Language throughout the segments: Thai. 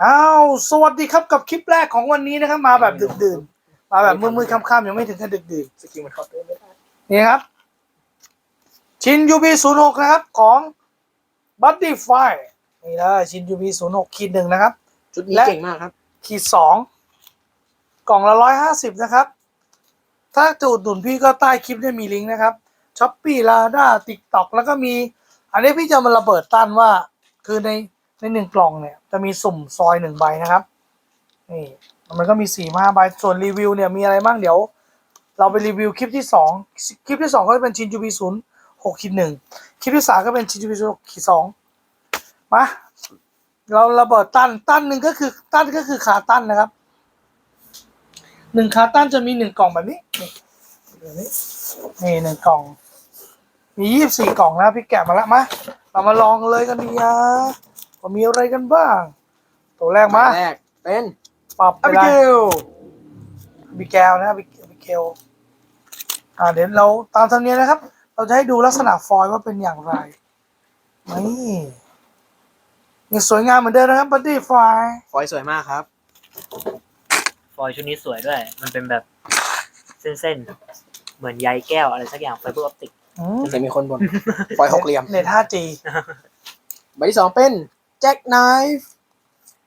อ้าวสวัสดีครับกับคลิปแรกของวันนี้นะครับ มาแบบดึกดื่นมาแบบมืดๆค่ำๆยังไม่ถึงกับดึกดื่นสกิลมันเข้าเต้นไม่ได้นี่ครับ ชิน UB 0 6นะครับของ Buddy f i นี่เลยชิน UB 0 6ขีดหนึ่งนะครับ ชุดนี้และเก่งมากครับ ขีดสองกล่องละร้อยห้าสิบนะครับ ถ้าจะอุดหนุนพี่ก็ใต้คลิปเนี่ยมีลิงก์นะครับช้อปปี้ลาด้าติ๊กต็อกแล้วก็มี อันนี้พี่จะมาระเบิดตั้นว่าคือใน ในหนึ่งกล่องเนี่ยจะมีสุ่มซอยหนึ่งใบนะครับนี่มันก็มีสี่ห้าใบส่วนรีวิวเนี่ยมีอะไรบ้างเดี๋ยว เราไปรีวิวคลิปที่สองคลิปที่สองก็จะเป็นชินจูบีศูนย์หกขีดหนึ่งคลิปที่สามก็เป็นชินจูบีศูนย์ขีดสองมาเราระเบิดตั้นตั้นหนึ่งก็คือตั้นก็คือขาตั้นนะครับหนึ่งขาตั้นจะมีหนึ่งกล่องแบบนี้นี่แบบนี้นี่หนึ่งกล่อง มียี่สิบสี่กล่องนะพี่แกะมาแล้วมาเรามาลองเลยกันดีนะ ว่ามีอะไรกันบ้าง ตัวแรกมาแรกเป็นปรับไปอบิเลเกยลบิแกลนะบิบิเกลอ่าเดี๋ยวเราตามธรรมเนียมนะครับ เราจะให้ดูลักษณะฟอยล์ว่าเป็นอย่างไรนี่ยังสวยงามเหมือนเดิมนะครับบัดดี้ฟอยล์ฟอยสวยมากครับฟอยล์ชุดนี้สวยด้วย มันเป็นแบบเส้นๆ เหมือนใยแก้วอะไรสักอย่างไฟเบอร์ออปติกอืมจะมีคนบนฟอยหกเหลี่ยมเน็ต 5G ใบที่สองเป็น แจ็คไนฟ์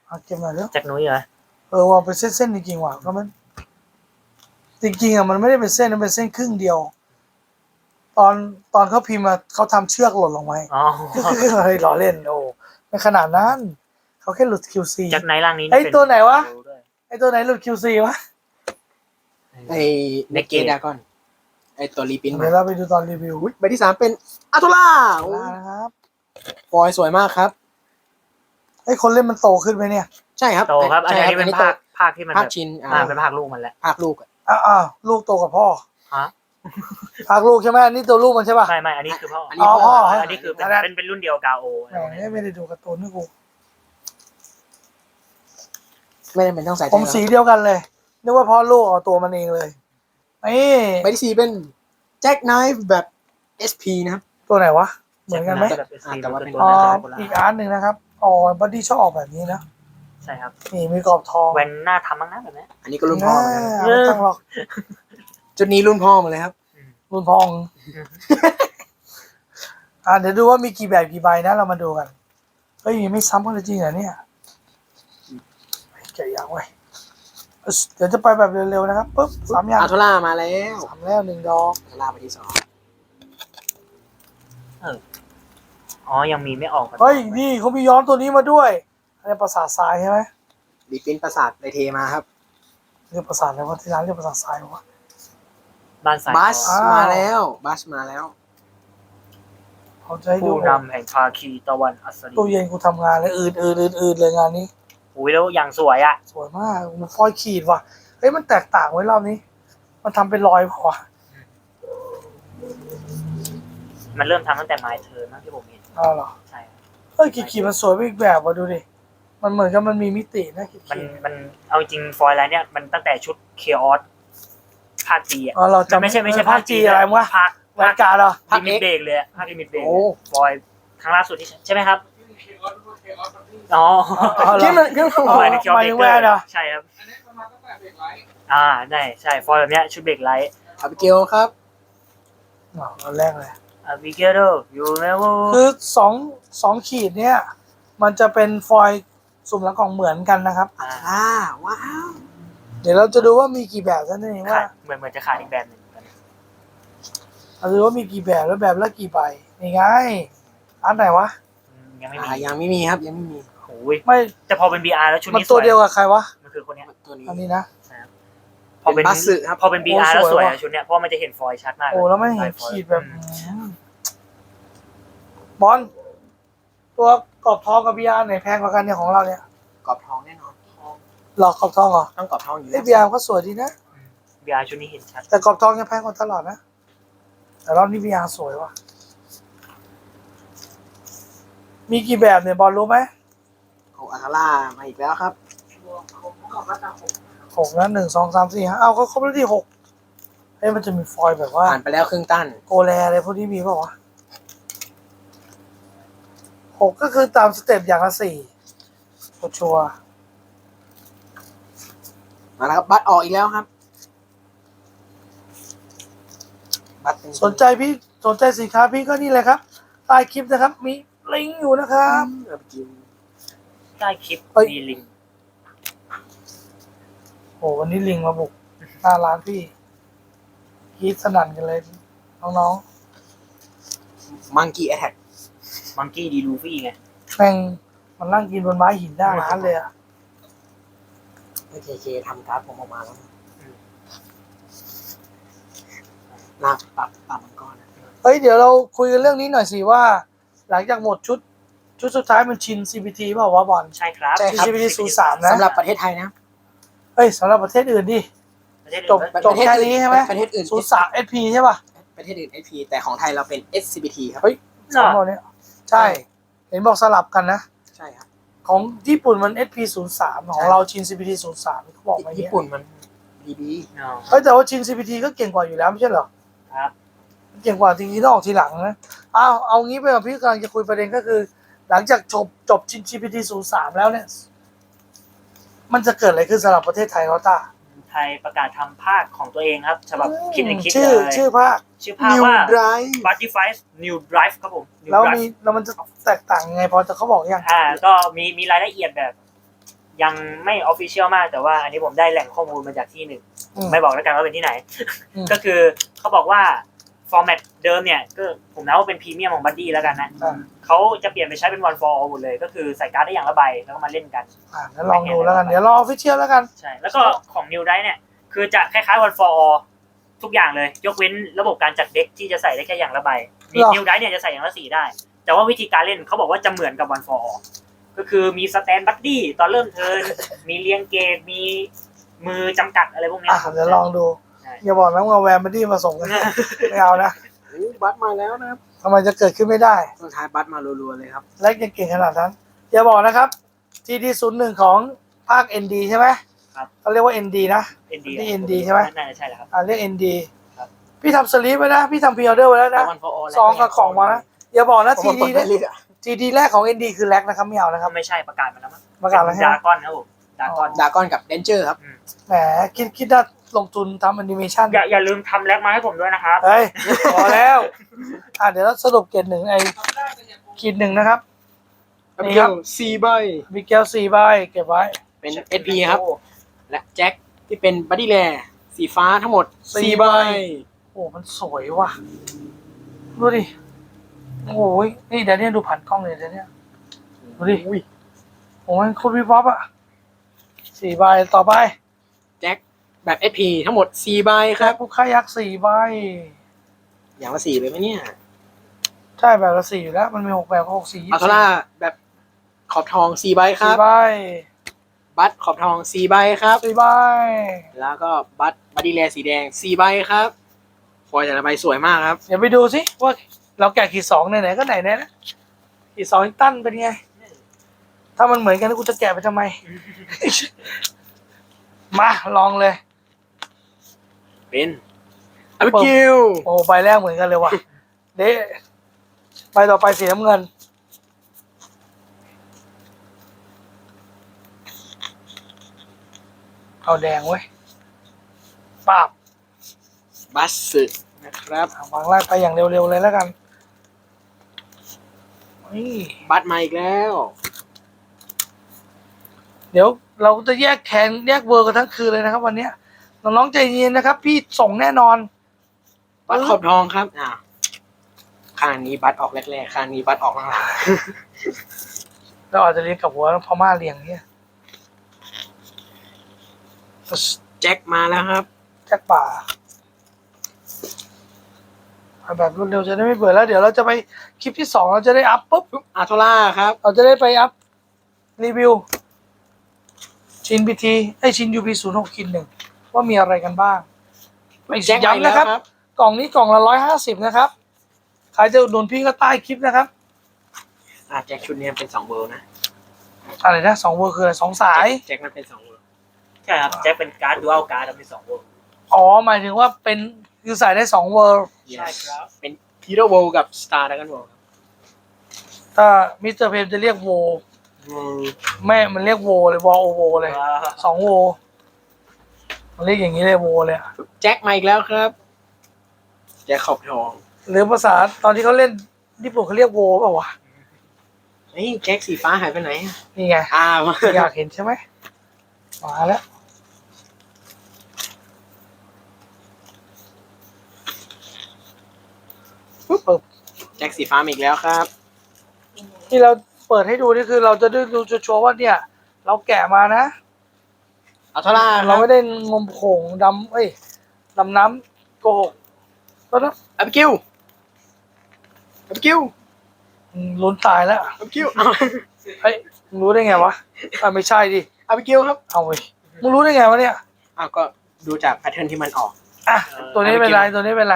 เอาเก็บหน่อยเร็วจากนุ้ยเหรอเออว่าเป็นเส้นๆจริงๆว่ะก็มัน จริงๆอะมันไม่ได้เป็นเส้นมันเป็นเส้นครึ่งเดียว ตอนตอนเขาพิมพ์มาเขาทำเชือกหล่นลงไว้ อ๋อเฮ้ยล้อเล่นโอ้ไม่ขนาดนั้น เขาแค่หลุด QC จากไนท์ร่างนี้ไอ้เป็ตัวไหนวะด้วย ไอตัวไหนหลุด QC วะ ไอเนเกดากอน ไอตัวรีปินมาเดี๋ยวเราไปดูตอนรีวิวอุ๊ยใบที่สามเป็นอาทูล่าเอาละนะครับ ฟอยสวยมากครับ ไอ้คนเล่นมันโตขึ้นไหมเนี่ยใช่ครับโตครับ อันใช่นี้เป็นโตภาคภาคที่มันภาแบคบชินอ่าอ่าเป็นภาคลูกมันแหละภาคลูกอะอ้าวอ้าวลูกโตกับพ่อฮะภาคลูกใช่ไหมอันนี้ตัวลูกมันใช่ป่ะ ไม่ไม่อันนี้คือพ่ออัอันนนี้อ๋อพ่อนี้คือเป็นอันนั้นเป็นเป็นรุ่นเดียวกาโอแหมไม่ได้ดูการ์ตูนนี่กู ไม่ได้เป็นต้องใส่ผมสีเดียวกันเลยนึกว่าพ่อลูกเอาตัวมันเองเลยนี่ใบที่สี่เป็นแจ็คไนฟ์แบบ SP นะครับ ตัวไหนวะ เหมือนกันไหมแบบอ่าแต่ว่าเป็นตัวอ๋อน่าจะโบราณอีกอันหนึ่งนะครับ อ๋อบัดดี้ชอบออกแบบนี้นะใช่ครับนี่มีกรอบทองแวนหน้าทำมั้งนะแบบนี้อันนี้ก็รุ่นพ่อเหมือนกันอ่าไม่ต้องหรอกจุดนี้รุ่นพ่อมาเลยครับ รุ่นพองอ่าเดี๋ยวดูว่ามีกี่แบบกี่ใบนะเรามาดูกันเฮ้ยไม่ซ้ำกันเลยจริงเหรอเนี่ยเฮ้ยแกะยางไว้เอ้ยเดี๋ยวจะไปแบบเร็วๆนะครับปุ๊บสามอย่างอาทูล่ามาแล้วสามแล้วหนึ่งดอกอาทูล่าใบที่สองอ๋อ ยังมีไม่ออกเฮ้ยนี่เขามีย้อนตัวนี้มาด้วยอันนี้ประสาททรายใช่ไหมรีปินประสาทในเทมาครับเรียกประสาทอะไรวะที่ร้านเรียกประสาททรายวะ บ้านสายบัสอ้าว มาแล้วบัสมาแล้ว เขาจะให้ดูผู้นำแห่งภาคีตะวันอัศรีตู้เย็นกูทำงานเลยอืดอืดอืดอืดเลยงานนี้ อุ้ยแล้วอย่างสวยอะ สวยมากมันฟอยล์ขีดว่ะเฮ้ยมันแตกต่างไว้รอบนี้ มันทำเป็นรอยพอวะ มันเริ่มทำตั้งแต่ไม้เธอนะที่ผมเห็นอ้าวเหรอใช่ครับเฮ้ยขีดขีดมันสวยไปอีกแบบว่ะดูดิมันเหมือนกับมันมีมิตินะขีดมันขีดมันเอาจริงฟอยล์อะไรเนี่ยมันตั้งแต่ชุดเคออสภาคจีอะอ๋อเรามันจำไม่ใช่ไม่ใช่ภาคจีอะไรวะภาคแวนการ์ดเหรอภาคลิมิตเบรกเลยอะภาคลิมิตเบรกโอ้ฟอยล์ครั้งล่าสุดที่ใช่ไหมครับอ๋ออ๋อเหรอที่มันที่มันอ๋อหมายถึงเคียวหมายเบถึงเกแวอนเหรอร์ใช่ครับอ่าได้ใช่ฟอยล์แบบเนี้ยชุดเบรกไลท์อาบิเกลครับอ๋ออันแรกเลย อาบิเกโดยูเมโวคือสองสองขีดเนี่ย มันจะเป็นฟอยล์สุ่มหลังกล่องเหมือนกันนะครับอาทูล่าว้าว เดี๋ยวเราจะดูว่ามีกี่แบบเท่านั้นเองขาว่า ดเหมือนเหมือนจะขาดอีกแบบหนึ่งเหมือนกันเราจะดูว่ามีกี่แบบแล้วแบบละกี่ใบนี่ไงอันไหนวะ อืมยังไม่มีอ่ายังไม่มีครับยังไม่มีโอ้ยไม่แต่พอเป็น BR แล้วชุดมันนี้สตัววยเดียวกับใครวะ มันคือคนเนี้ยตัวนี้ อันนี้นะ พอเป็นเป็นบัสสึครับ พอเป็น BR โอ้แล้วสวยสวยว่ะอะชุดเนี้ยเพราะมันจะเห็นฟอยล์ชัดมากโอ้แล้วไม่เห็นลายฟอยล์ขีดแบบอืมอืม บอลตัวกรอบทองกับบีอาร์ไหนแพงกว่ากันเนี่ยของเราเนี่ยกรอบทองแน่นอนทองหลอกกรอบทองเหรอต้องกรอบทองอยู่ไอ้แล้วบีอาร์ก็สวยดีนะอืม BR ชุดนี้เห็นชัดแต่กรอบทองยังแพงกว่าตลอดนะแต่รอบนี้บีอาร์สวยว่ะมีกี่แบบเนี่ยบอลรู้ไหมโอ้อาทูล่ามาอีกแล้วครับหกนะหนึ่งสองสามสี่ห้าเอาก็ครบแล้วที่หกเอ้ยมันจะมีฟอยล์แบบว่าผ่านไปแล้วครึ่งตันโกแลอะไรพวกนี้มีเปล่าวะ หกก็คือตามสเต็ปอย่างละสี่ชัวร์มาแล้วครับ บัตรออกอีกแล้วครับ บัตรเต็มสนใจพี่สนใจสินค้าพี่ก็นี่เลยครับใต้คลิปนะครับ มีลิงก์อยู่นะครับเอาไปกินใต้คลิปเฮ้ยมีลิงก์โอ้วันนี้ลิงมาบุกหน้าร้านพี่กรีดสนั่นกันเลย น้องมังกี้แอท มังกี้ดีลูฟี่ไง แม่งมันนั่งกินบนไม้หินหน้าร้านเลยอะโอเคเคทำการ์ดผมออกมาแล้วหน้าปรับปรับมังกรนะเฮ้ยเดี๋ยวเราคุยกันเรื่องนี้หน่อยสิว่า หลังจากหมดชุด ชุดสุดท้ายมันชิน CPT เปล่าวะบอล ใช่ครับ ใช่ครับ CPT ศูนย์สามนะสำหรับประเทศไทยนะเฮ้ยสำหรับประเทศอื่นดิ ประเทศจบอื่นก็จบแค่นี้ใช่ไหม ประเทศอื่นศูนย์สาม SP ใช่ป่ะประเทศอื่น SP แต่ของไทยเราเป็น SCBT ครับ เฮ้ย สองอตัวเนี้ย ใช่ เห็นบอกสลับกันนะ ใช่ครับ ของญี่ปุ่นมัน SP 0 3ของใช่เราชิน CPT 0 3เขาบอกมาอย่างญี่เงี้ยปุ่นมัน DB อ๋อเฮ้ยแต่ว่าชิน CPT ก็เก่งกว่าอยู่แล้วไม่ใช่เหรอ ครับ เก่งกว่าจริงๆต้องออกทีหลังนะอ้าวเอางี้ไปกับพี่กำลังจะคุยประเด็นก็คือ หลังจากจบจบชิน CPT 0 3แล้วเนี่ย มันจะเกิดอะไรขึ้นสำหรับประเทศไทยเขาตาไทยประกาศทำภาคของตัวเองครับฉบับคิดในคิดชื่อเลยชื่อภาค ชื่อภาค New ว่า Drive b u t t y f i e New Drive ครับผม New แล้ว Drive มีแล้วมันจะแตกต่างยังไงพอจะเขาบอกยังอ่าก็มีมีรายละเอียดแบบ ยังไม่ออฟฟิเชียลมากแต่ว่าอันนี้ผมได้แหล่งข้อมูลมาจากที่หนึ่ง อืม ไม่บอกแล้วกันว่าเป็นที่ไหน อืม ก็คือเขาบอกว่า ฟอร์แมตเดิมเนี่ย ก็ผมนับว่าเป็นพรีเมียมของบัดดี้แล้วกันนะ อ่า เขาจะเปลี่ยนไปใช้เป็น one for all หมดเลยก็คือใส่การ์ดได้อย่างละใบแล้วก็มาเล่นกัน อ่างั้นลองดูแล้วกันเดี๋ยวรอออฟฟิเชียลแล้วกัน ใช่แล้วก็ของ New d r i เนี่ยคือจะคล้ายๆ one for all ทุกอย่างเลย ยกเว้นระบบการจัดเด็กที่จะใส่ได้แค่อย่างละใบหรอ New d r i เนี่ยจะใส่อย่างละสี่ได้ แต่ว่าวิธีการเล่นเขาบอกว่าจะเหมือนกับ one for all ก็คือมีสแตนบัดดี้ตอนเริ่มเทิร์นมีเรียงเกตมีมือจำกัดอะไรพวกเนี้ย อะเดี๋ยวลองดู ใช่ อย่าบอกนะว่าแวร์มาดี้มาส่งกัน ไม่เอานะอุ๊ยบัตรมาแล้วนะครับ ทำไมจะเกิดขึ้นไม่ได้สุดท้ายบัตรมารัวๆเลยครับ และยังเก่งขนาดนั้น อย่าบอกนะครับ GD 0 1ของภาค ND ใช่ไหมครับ เขาเรียกว่า ND นะ ND นี่ ND ใช่ไหมน่าจะใช่แหละครับ อ่าเรียก ND ครับ พี่ทำสลีปไว้นะ พี่ทำพ r ออเดอร์ไว้แล้วนะ วัน for all ซองกับของมานะ อย่าบอกนะผม GD กดแรไม่กเลือก GD แรกของ ND คือแล็กนะครับไม่เอานะครับ ไม่ใช่ประกาศมาแล้วมั้งประกาศแล้วใช่ไหมดากอนครับผมดากอนดากอนกับเดนเจอร์ครับ แหมคิดคิดได้ ลงทุนทำแอนิเมชันอย่าอย่าลืมทำแล็กมาให้ผมด้วยนะครับเฮ้ยพอแล้ว อะเดี๋ยวเราสรุปเกรดหนึ่งไอ้ขีดหนึ่งนะครับนี่ครับสี่ใบมีแก้วสี่ใบเก็บไว้ เป็น SP ครับ และแจ็คที่เป็นบัดดี้แลสีฟ้าทั้งหมดสี่สี่ใบใบ โอ้ มันสวยว่ะ ดูดิ โอ้ยนี่เดี๋ยวนี้ดูผ่านกล้องเลยเดี๋ยวนี้ดูดิอุ้ยโอ้ยโคตรวิบวับอะสี่ใบต่อไป แจ็ค แบบ SP ทั้งหมดสี่ใบคแค่รับผู้ค่ายักษ์สี่ใบ อย่างละสี่เลยไหมเนี่ยใช่แบบละสี่อยู่แล้ว มันมีหกแบบก็หกสี่ยี่อัลสิบโทล่าแบบขอบทองสี่ใบคสี่รับใบบัตขอบทองสี่ใบครับ สี่ใบแล้วก็บัตบัดดี้แลสีแดงสี่ใบครับฟอยล์แต่ละใบสวยมากครับ เดี๋ยวไปดูสิว่าเราแกะขีดสองไหนๆก็ไหนๆนะขีดสองตั้นเป็นไง ถ้ามันเหมือนกันกูจะแกะไปทำไม มาลองเลย เป็นอ b ิกิลโอ้ใบแรกเหมือนกันเลยว่ะเด้ใบต่อไปสีน้ำเงิน เอาแดงเว้ยปาบบัสสึนะครับอะวางแรกไปอย่างเร็วๆเลยแล้วกันนี่บัตมาอีกแล้ว เดี๋ยวเราจะแยกแคนแยกเวอร์กันทั้งคืนเลยนะครับวันเนี้ย น้องๆใจเย็นนะครับ พี่ส่งแน่นอน บัตขอบทองครับอ่าข้างนี้บัตออกแรกๆข้างนี้บัตออกหลังเราอาจจะเรียนกับหัวพม่าเรียงเนี่ยๆแจ็คมาแล้วครับแจ็คป่าเอาแบบรวดเร็วจะได้ไม่เบื่อแล้ว เดี๋ยวเราจะไปคลิปที่สองเราจะได้อัพปุ๊บอาร์โทล่าครับ เราจะได้ไปอัพรีวิวชินพีทีไอชินยูพีศูนย์หกคินหนึ่ง ว่ามีอะไรกันบ้างไปแจ็คมาอีกย้ำแล้นะวครับครับ กล่องนี้กล่องละร้อยห้าสิบนะครับ ใครจะอุดหนุนพี่ก็ใต้คลิปนะครับอ่าแจ็คชุดนี้เป็นสองเวอร์นะอะไรนะสองเวอร์คืออะไรสองสายแจ็คมันเป็นสองเวอร์ใช่ครับแจ็คเป็นการ์ดดูอัลการ์ดมีสองวงอ๋อหมายถึงว่าเป็นคือใส่ได้สองเวอร์ใช่ครับเป็นฮีโร่โวกับสตาร์ดักันโวถ้ามิสเตอร์เพมจะเรียกโวแม่มันเรียกโวเลยวอโอโวเลยสองโวมัน เรียกอย่างนี้เลยโวเลยอะแจ็คมาอีกแล้วครับ แจ็คขอบทองหรือภาษาตอนที่เขาเล่นญี่ปุ่นเขาเรียกโวเปล่าวะเฮ้ยแจ็คสีฟ้าหายไปไหนนี่ไงอ้าวอยากเห็นใช่ไหมมาแล้วปุ๊บปุ๊บแจ็คสีฟ้ามาอีกแล้วครับ ที่เราเปิดให้ดูนี่คือเราจะได้ดูชัวร์ๆว่าเนี่ย เราแกะมานะ อัลทราเราไม่ได้งมโขงดำเอ้ยดำน้ำโกหกก็นะอับกิวอับกิวอืมลุ้นตายแล้วอับกิวเฮ้ยมึงรู้ได้ไงวะอะไม่ใช่ดิอับกิวครับเอาไปมึงรู้ได้ไงวะเนี่ย อ้าวก็ดูจากแพทเทิร์นที่มันออก อะตัวนี้เป็นไรตัวนี้เป็นไร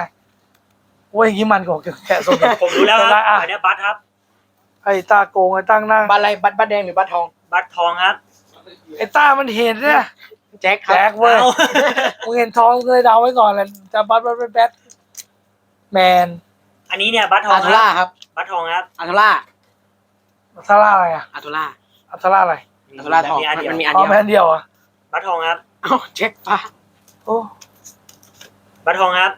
โอ้ยอยางงี้มันกว่าแกะสมผมรู้แล้วคเป็นไรรับอะอันเนี้ยบัตครับ ไอ้ตาโกงไอ้ตั้งนั่งบัตรอะไรบัตรบัตรแดงหรือบัตรทองบัตทองครับไอ้ต้ามันเห็นเนี่ย แจ็คครับแจ็คเว้ยเอามึงเห็นทองมึงเลยเดาไว้ก่อนแหละจะบัตบัตแบทแบทแมนอันนี้เนี่ยบัตทออังลคทรัราบครับบัตทองครับอัลทราอัลทาร่าอะไรอะอัลทราอัลทาร่าอะไรอัลทราทองมีอันเดียวมันมีอันอ๋อเดียวแมนเดียวอะบัตทองครับเอ้าแจ็คฟ้าโอ้บัตทองครับ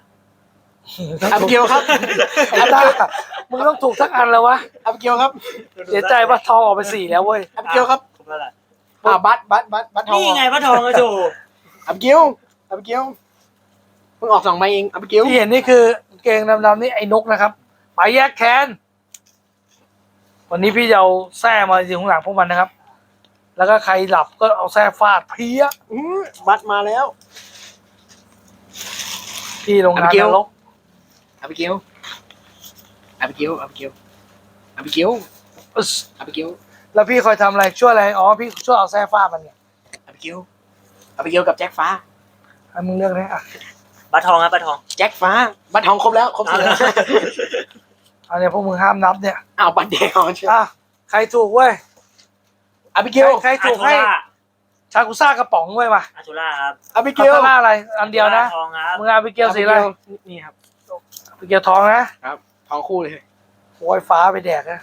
อับกิวครับไอ้ต้ามึงต้องถูกทั้งอันแล้ววะอับกิวครับ เสียใจว่าทองออกไปสี่แล้วเว้ยอับกิวครับ ครบแล้วแหละอ่าบัตรบัตรบัตรบัตรทองนี่ไงบัตทองอะโจอับกิวอับกิวเพิ่งออกสองใบเองอับกิวที่เห็นนี่คือกางเกงดำๆนี่ไอ้นกนะครับไปแยกแคนวันนี้พี่จะเอาแส้มาอยู่ข้างหลังพวกมันนะครับ แล้วก็ใครหลับก็เอาแส้ฟาดเพี้ยอื้อบัตรมาแล้วที่โรงงานอาบิเกนลรกอับกิวอับกิวอับกิวอับกิวอึ๊สอับกิว แล้วพี่คอยทำอะไรช่วยอะไรอ๋อพี่ช่วยเอาแส้ฟาดมันเนี่ยอับกิวอับกิวกับแจ็คฟ้าให้มึงเลือกเลยอะบัตทองครับบัตทองแจ็คฟ้าบัตรทองครบแล้วครบสี่แล้ว เอาเนี่ยพวกมึงห้ามนับเนี่ยอ้าวบัตรแดงเอาเชียวอะใครถูกเว้ยอับกิวใครอาถูกทูให้ล่าชากุซ่ากระป๋องเว้ยมาอาทูล่าครับอับอักิวลตร้าอะไรอันเดียวนะทองครับมึงเอาไปเกียวสีอะไรนี่ครับไปเกียวทองนะทองคู่เลย โอ้ยฟ้าไปแดกนะ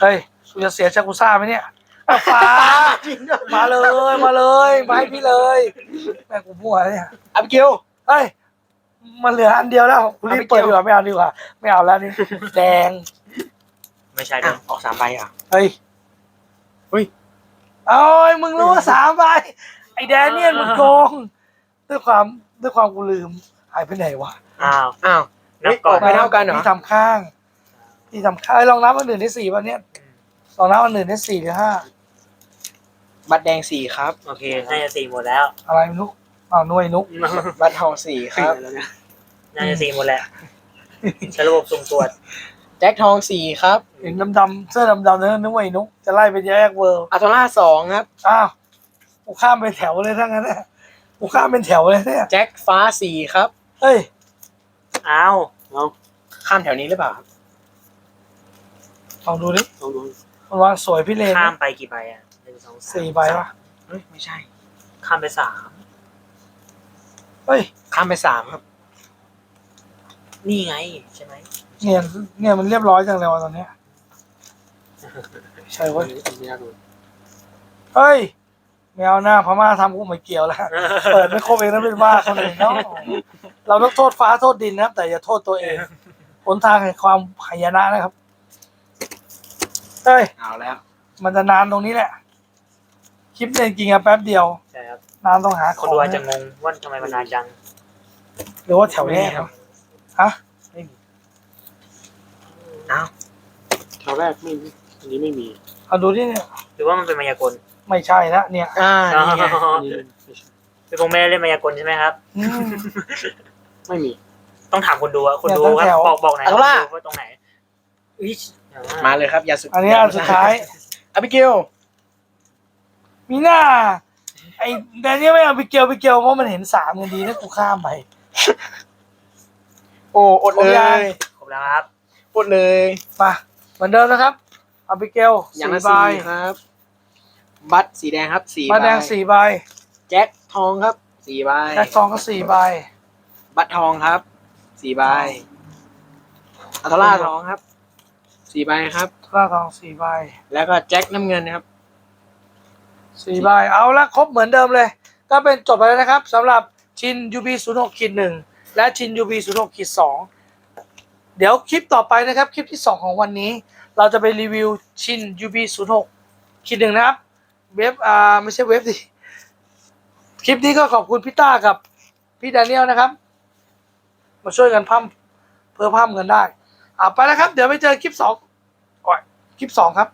เฮ้ยกูจะเสียชากุซ่าไหมเนี่ยอะฟ้ามาเลยมาเลยมาให้พี่เลยแม่งกูมั่วเนี่ยอับกิว เฮ้ยมันเหลืออันเดียวแล้วกูรีบเปิดดีกว่าไม่เอาดีกว่าไม่เอาแล้วนี่แดงไม่ใช่อะด้วยออกสามใบอะ เฮ้ยเฮ้ย เอ้ยมึงรู้ว่าสามใบไอ้แดเนียนมึงโกงด้วยความด้วยความกูลืมหายไปไหนวะอ้าวอ้าวนับก่อนไม่เท่ากันเหรอพี่ทำข้าง พี่ทำข้างเอ้ยลองนับอันหนึ่งได้สี่วันเนี้ยลองนับอันหนึ่งได้สี่หรือห้าบัตรแดงสี่ครับ โอเคน่าจะสี่หมดแล้วอะไรนุกอ้าวหน่วยนุกบัตรทองสี่ครับน่าจะสี่หมดแล้วใช้ระบบสุ่มตรวจแจ็คทองสี่ครับเห็นดำๆเสื้อดำๆนั่นนึกว่าไอ้นุกจะไล่ไปแยกเวิร์อัลโทล่าสองครับอ้าวกูข้ามเป็นแถวเลยทั้งนั้นเนี่ยกูข้ามเป็นแถวเลยเนี่ยแจ็คฟ้าสี่ครับเฮ้ยอ้าวเอาข้ามแถวนี้หรือเปล่าครับ ลองดูดิลองดูมันวางสวยพี่เลนข้ามไปกี่ใบอะหนึ่งสองสามสี่ใบปะเฮ้ยไม่ใช่ ข้ามไปสามเฮ้ยข้ามไปสามครับ นี่ไงใช่ไหมเนี่ยเนี่ยมันเรียบร้อยจังเลยวะตอนเนี้ย ใช่เว้ยเฮ้ยไม่เอาหน้าพม่าทำกูไม่เกี่ยวแล้วเปิดไม่ครบเองนะเป็นว่าคนอื่นเนาะเราต้องโทษฟ้าโทษดินนะครับ แต่อย่าโทษตัวเองหนทางแห่งความหายนะนะครับ เฮ้ยเอาแล้ว มันจะนานตรงนี้แหละ คลิปเนี่ยจริงอะแป๊บเดียว ใช่ครับนานต้องหาขคอนงดูอาจจะงงว่าทำไมมันนานจังหรือว่าแถวแรกเหรอฮะอ้าวแถวแรกไม่มีอันนี้ไม่มีเอาดูที่เนี่ยหรือว่ามันเป็นมายากลไม่ใช่ละเนี่ยอ่านี่ไงนี่พี่พงษ์ไม่ได้เล่นมายากลใช่ไหมครับ อืม ไม่มี ต้องถามคนดูอะคนดูเนี่ยตั้งคแถรับว บอกบอกไหนอยเอาล่ะคนดูว่าตรงไหนอิช มาเลยครับยาสุดอันนี้อันสุดท้ายอับิเกลมีหน้า ไอ้แดนนี่ไม่เอาไปเกียวไปเกียวเพราะมันเห็นสามกันดีนะกูข้ามไป โอ้อดครบเลยังยครบแล้วครับอดเลยมาเหมือนเดิมนะครับเอาไปเกียวอย่างสี่ละใบสี่ครับ บัตรสีแดงครับสี่มาแดงใบสี่ใบแจ็คทองครับสี่ใบแจ็คทองก็สี่ใบ บัตรทองครับสี่ใบอัลโทล่าทองครับ สี่ใบครับล่าทองสี่ใบแล้วก็แจ็คน้ำเงินนะครับสี่ใบเอาละครบเหมือนเดิมเลย ก็เป็นจบไปแล้วนะครับสำหรับชิน UB 0 6ขีด1และชิน UB 0 6ขีด2เดี๋ยวคลิปต่อไปนะครับ คลิปที่ 2 ของวันนี้ เราจะไปรีวิวชิน UB 0 6ขีด1นะครับ เว็บอ่าไม่ใช่เว็บดิคลิปนี้ก็ขอบคุณพี่ต้ากับพี่แดเนียลนะครับ มาช่วยกันพัมเพื่อพัมกันได้ อ่าไปแล้วครับ เดี๋ยวไปเจอคลิปสองก่อนคลิปสองครับ